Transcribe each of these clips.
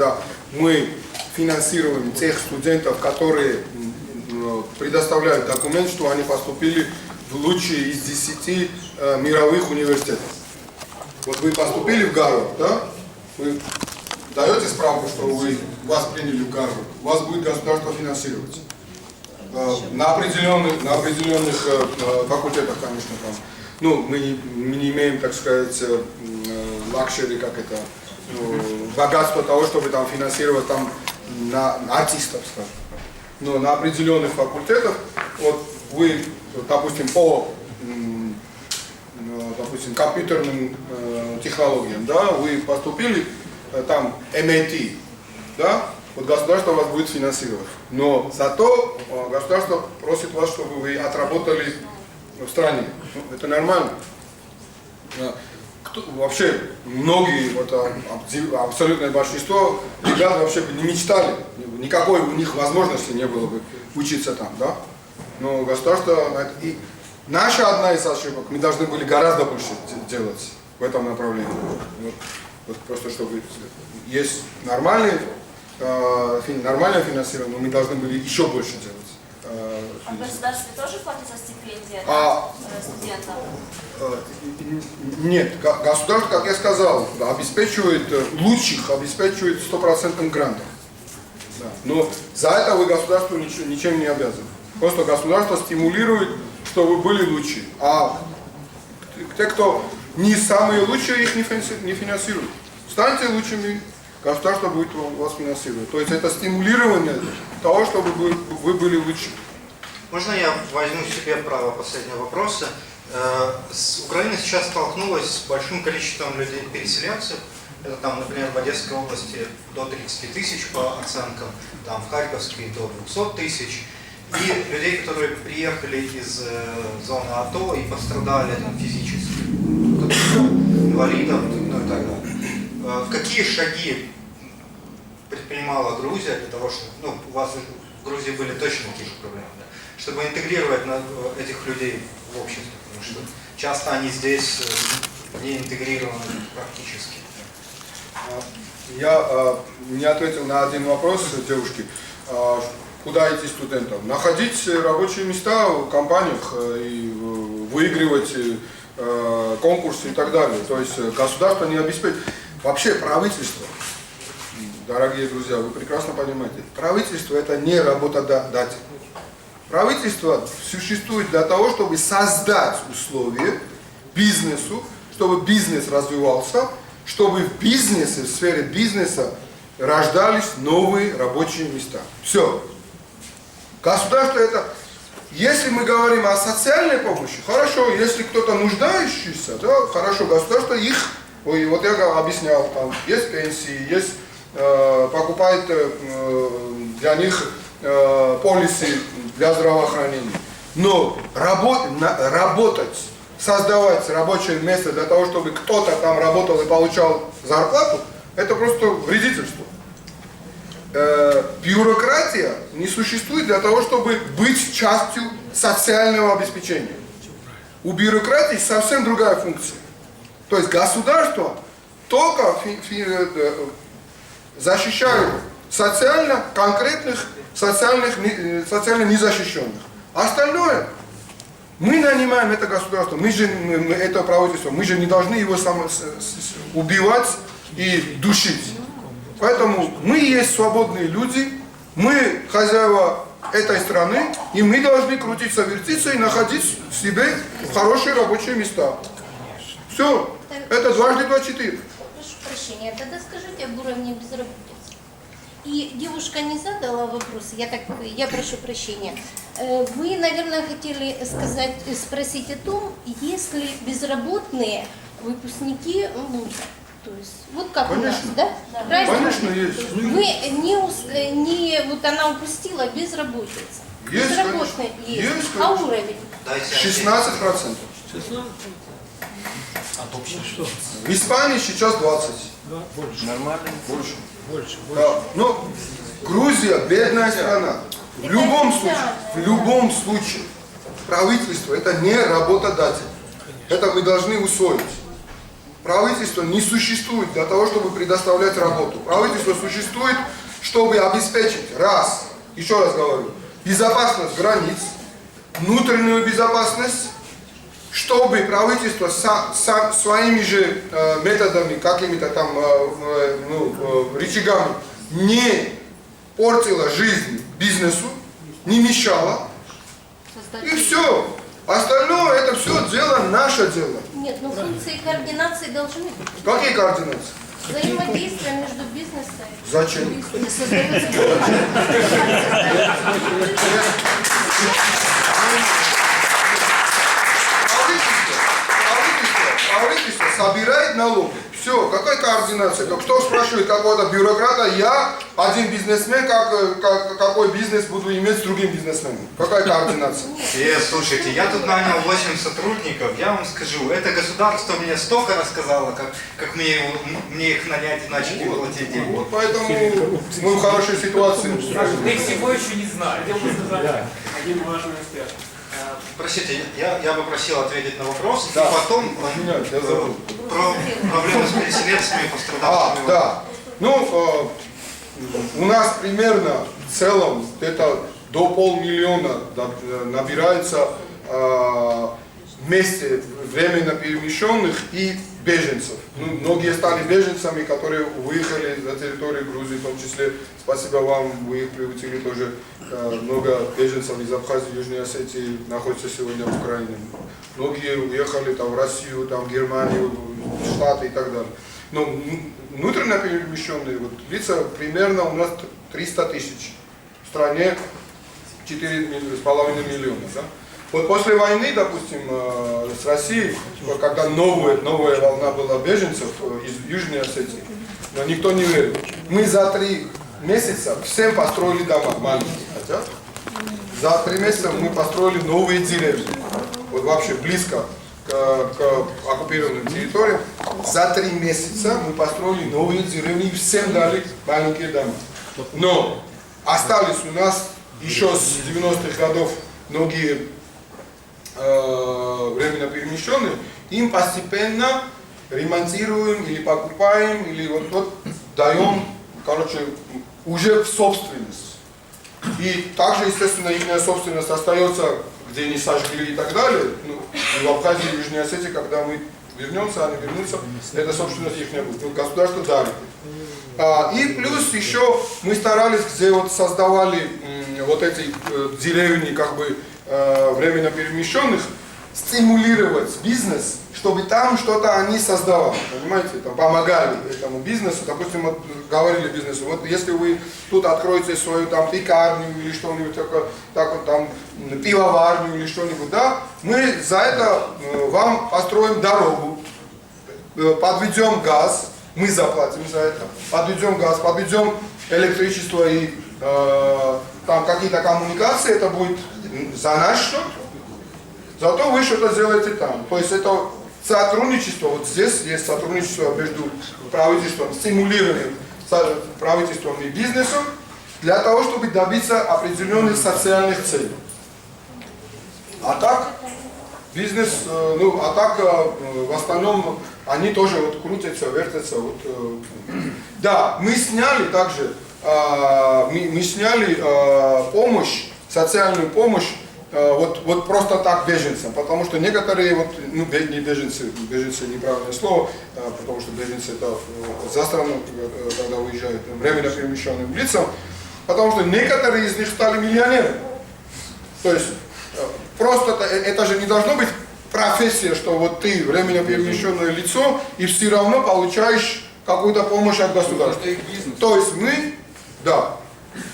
когда мы финансируем тех студентов, которые предоставляют документ, что они поступили в лучшие из 10 э, мировых университетов. Вот вы поступили в Гарвард, да? Вы даете справку, что вы вас приняли в Гарвард, вас будет государство финансировать. Э, На определенных, на определенных э, факультетах, конечно, там. Ну, мы не, мы не имеем, так сказать, лакшери, как это, ну, богатство того, чтобы там финансировать там на, на артистов, скажем. Но на определенных факультетах, вот вы, допустим, по ну, допустим, компьютерным э, технологиям, да, вы поступили э, там MIT, да, вот государство вас будет финансировать. Но зато э, государство просит вас, чтобы вы отработали в стране. Ну, это нормально. Э, кто- вообще, многие, вот, а, абсолютное большинство ребят вообще не мечтали, никакой у них возможности не было бы учиться там, да. Но государство, и наша одна из ошибок, мы должны были гораздо больше де- делать в этом направлении. Вот, вот просто чтобы есть нормальный, э, нормальное финансирование, но мы должны были еще больше делать. Э, А государство тоже платится стипендия А- э, студентам? Э, Нет, го- государство, как я сказал, обеспечивает э, лучших, обеспечивает стопроцентным грантом. Да. Но за это вы государству ничем не обязаны. Просто государство стимулирует, чтобы вы были лучшие. А те, кто не самые лучшие, их не финансируют. Станьте лучшими, государство будет вас финансировать. То есть это стимулирование того, чтобы вы, вы были лучше. Можно я возьму себе право последнего вопроса? Э, Украина сейчас столкнулась с большим количеством людей-переселенцев. Это там, например, в Одесской области до 30 тысяч по оценкам, там в Харьковской до 200 тысяч. И людей, которые приехали из э, зоны АТО и пострадали там, физически, инвалидов, ну и так далее. Э, В какие шаги предпринимала Грузия для того, чтобы, ну, у вас в Грузии были точно такие же проблемы, да, чтобы интегрировать на- этих людей в общество, потому что часто они здесь э, не интегрированы практически. Я э, не ответил на один вопрос девушки. Э, куда идти студентам? Находить рабочие места в компаниях э, и э, выигрывать э, конкурсы и так далее. То есть э, государство не обеспечит. Вообще правительство, дорогие друзья, вы прекрасно понимаете, правительство это не работодатель. Правительство существует для того, чтобы создать условия бизнесу, чтобы бизнес развивался, чтобы в бизнесе, в сфере бизнеса рождались новые рабочие места. Все. Государство это, если мы говорим о социальной помощи, хорошо, если кто-то нуждающийся, да, хорошо, государство их, ой, вот я объяснял, там есть пенсии, есть, э, покупает э, для них э, полисы для здравоохранения. Но работать, создавать рабочее место для того, чтобы кто-то там работал и получал зарплату, это просто вредительство э, бюрократия не существует для того, чтобы быть частью социального обеспечения. У бюрократии совсем другая функция. То есть государство только фи- э, защищает социально конкретных, социальных, э, социально незащищенных. Остальное мы нанимаем это государство, мы же это правительство, мы же не должны его само- убивать и душить. Поэтому мы есть свободные люди, мы хозяева этой страны, и мы должны крутиться, вертиться и находить в себе хорошие рабочие места. Все. Это дважды два четыре. Прошу прощения, тогда скажите об уровне безработицы. И девушка не задала вопрос, я так, я прошу прощения. Э, Вы, наверное, хотели сказать, спросить о том, есть ли безработные выпускники вуза. То есть, вот как у нас, Конечно. да? Правильно? Конечно, есть. Вы не, не, вот она упустила безработица. Есть, Безработные конечно. есть. Есть, а конечно. уровень? Дайте 16 процентов. В Испании сейчас 20. Нормально? Больше. Больше. Да. Но Грузия бедная страна. В любом случае, в любом случае, правительство это не работодатель. Это вы должны усвоить. правительство не существует для того, чтобы предоставлять работу. Правительство существует, чтобы обеспечить, раз, еще раз говорю, безопасность границ, внутреннюю безопасность, чтобы правительство са- са- своими же э, методами, какими-то там э, ну, э, рычагами не портило жизнь бизнесу, не мешало. И все. Остальное это все дело наше дело. Нет, ну функции координации должны быть. Какие координации? Взаимодействие между бизнесом Зачем? создается Правительство, правительство, правительство собирает налоги. Все, какая координация? Кто спрашивает какого-то бюрократа, я один бизнесмен, как, э, как- какой бизнес буду иметь с другим бизнесменом? Какая координация? И, слушайте, я тут нанял 8 сотрудников, я вам скажу, это государство мне столько рассказало, как, как мне, его- мне их нанять, иначе не платить деньги. Вот поэтому мы в хорошей ситуации. Ты всего еще не знаешь. Один важный. Э, Простите, я, я бы просил ответить на вопрос, Да. и потом Меня, я забыл. про проблемы с переселенцами и А, пострадавшими. да. Ну, э, у нас примерно в целом где-то до полмиллиона набирается э, вместе временно перемещенных и беженцев. Ну, многие стали беженцами, которые выехали за территорию Грузии, в том числе, спасибо вам, вы их приютили тоже. Э, много беженцев из Абхазии, Южной Осетии находятся сегодня в Украине. Многие уехали там, в Россию, там, в Германию, в Штаты и так далее. Но м- внутренне перемещенные вот, лица примерно у нас 300 тысяч. В стране 4,5 миллиона. Да? Вот после войны, допустим, э, с Россией, когда новая, новая волна была беженцев э, из Южной Осетии, но никто не верил. Мы за три месяца всем построили дома маленькие, хотя за три месяца мы построили новые деревни. Вот вообще близко к, к оккупированным территориям. За три месяца мы построили новые деревни и всем дали маленькие дома. Но остались у нас еще с 90-х годов многие э, временно перемещенные, им постепенно ремонтируем или покупаем, или вот, вот даем, короче, уже в собственность. И также, естественно, их собственность остается, где они сожгли и так далее. Ну, и в Абхазии и Южной Осетии, когда мы вернемся, они вернутся, эта собственность их не будет. Ну, государство дарит. А, и плюс еще мы старались, где вот создавали вот эти э, деревни, как бы э, временно перемещенных, стимулировать бизнес, чтобы там что-то они создавали, понимаете, там, помогали этому бизнесу, допустим, вот, говорили бизнесу, вот если вы тут откроете свою там пекарню или что-нибудь такое, так вот там пивоварню или что-нибудь, да, мы за это э, вам построим дорогу, э, подведем газ, мы заплатим за это, подведем газ, подведем электричество и э, там какие-то коммуникации, это будет за наш счет, зато вы что-то сделаете там. То есть это сотрудничество, вот здесь есть сотрудничество между правительством, стимулируем со- правительством и бизнесом для того, чтобы добиться определенных социальных целей. А так, бизнес, э, ну, а так э, в основном они тоже вот крутятся, вертятся. Вот, э. Да, мы сняли также, мы, мы сняли помощь, социальную помощь вот, вот просто так беженцам, потому что некоторые, вот, ну, не беженцы, беженцы неправильное слово, э, потому что беженцы это э, за страну, э, когда уезжают, временно перемещенным лицам, потому что некоторые из них стали миллионерами. То есть э, просто это, это же не должно быть профессия, что вот ты временно перемещенное лицо и все равно получаешь какую-то помощь от государства. То есть мы, да,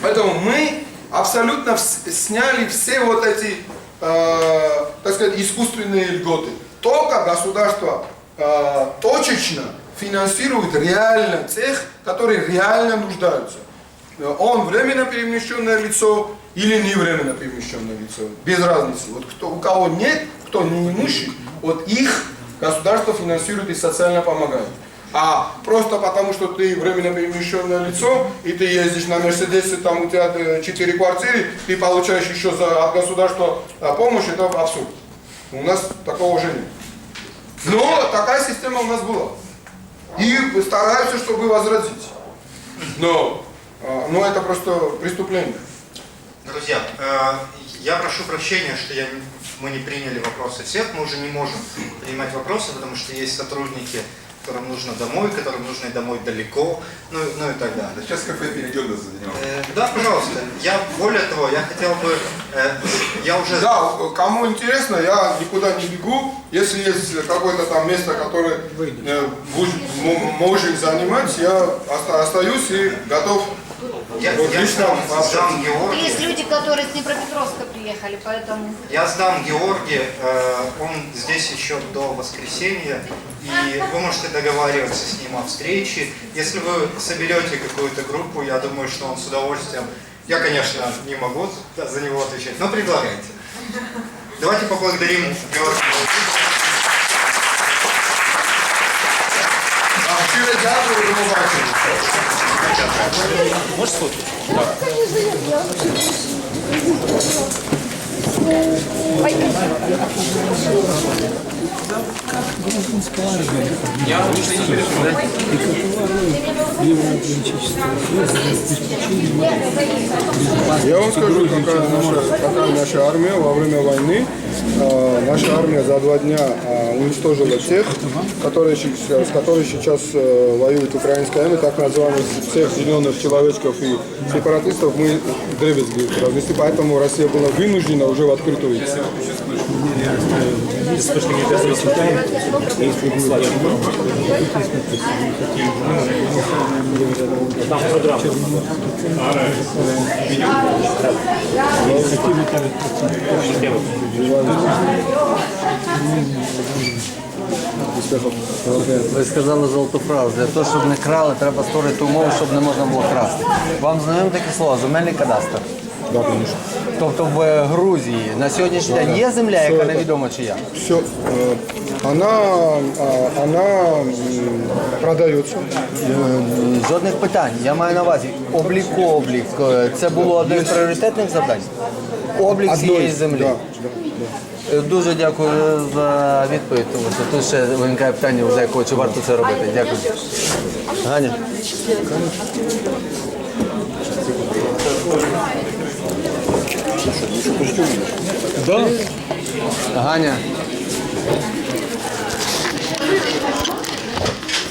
поэтому мы абсолютно сняли все вот эти, э, так сказать, искусственные льготы. Только государство э, точечно финансирует реально тех, которые реально нуждаются. Э, Он временно перемещенное лицо или не временно перемещенное лицо, без разницы. Вот кто, у кого нет, кто не имущий, вот их государство финансирует и социально помогает. А просто потому, что ты временно перемещенное лицо, и ты ездишь на Мерседесе, там у тебя э, четыре квартиры, ты получаешь еще за, от государства э, помощь, это абсурд. У нас такого уже нет. Но такая система у нас была. И стараются, чтобы возродить. Но, а, но это просто преступление. Друзья, э, я прошу прощения, что я, мы не приняли вопросы всех. Мы уже не можем принимать вопросы, потому что есть сотрудники, которым нужно домой, которым нужно домой далеко, ну, и- ну и так далее. Сейчас кафе перейдет до заниматься. Э, Да, пожалуйста. Я более того, я хотел бы, э, я уже Да, кому интересно, я никуда не бегу. Если есть какое-то там место, которое э, будь- м- можем занимать, я оста- остаюсь и готов. я, Вот я сдам, сдам Есть Георгий. люди, которые с Днепропетровска приехали, поэтому... Я сдам Георгий, э, он здесь еще до воскресенья, и вы можете договариваться с ним о встрече. Если вы соберете какую-то группу, я думаю, что он с удовольствием, я, конечно, не могу за него отвечать, но предлагайте. Давайте поблагодарим Георгия. А, щиро дякую, до побачення. Я вам скажу, какая наша, какая наша армия во время войны. А, наша армия за два дня а, уничтожила тех, которые, с которыми сейчас э, воюет украинская армия, так называемых всех зеленых человечков и сепаратистов мы дребезги разнесли, поэтому Россия была вынуждена уже в открытую идти. Ви сказали золоту фразу. Для того, щоб не крали, треба створити умови, щоб не можна було красти. Вам знайоме таке слово земельний кадастр. Да, конечно. Тобто в Грузії на сьогоднішній день є земля, яка невідома чия. Все, она, а, она м, продается. Е, Жодних питань. Я маю на увазі облік-облік. Е, Це було одне з пріоритетних завдань. Облік цієї землі. Да, да, да. Е, Дуже дякую за відповідь, тому що тут ще виникає питання, за якого чи варто це робити. Дякую. Ганя. Ганя.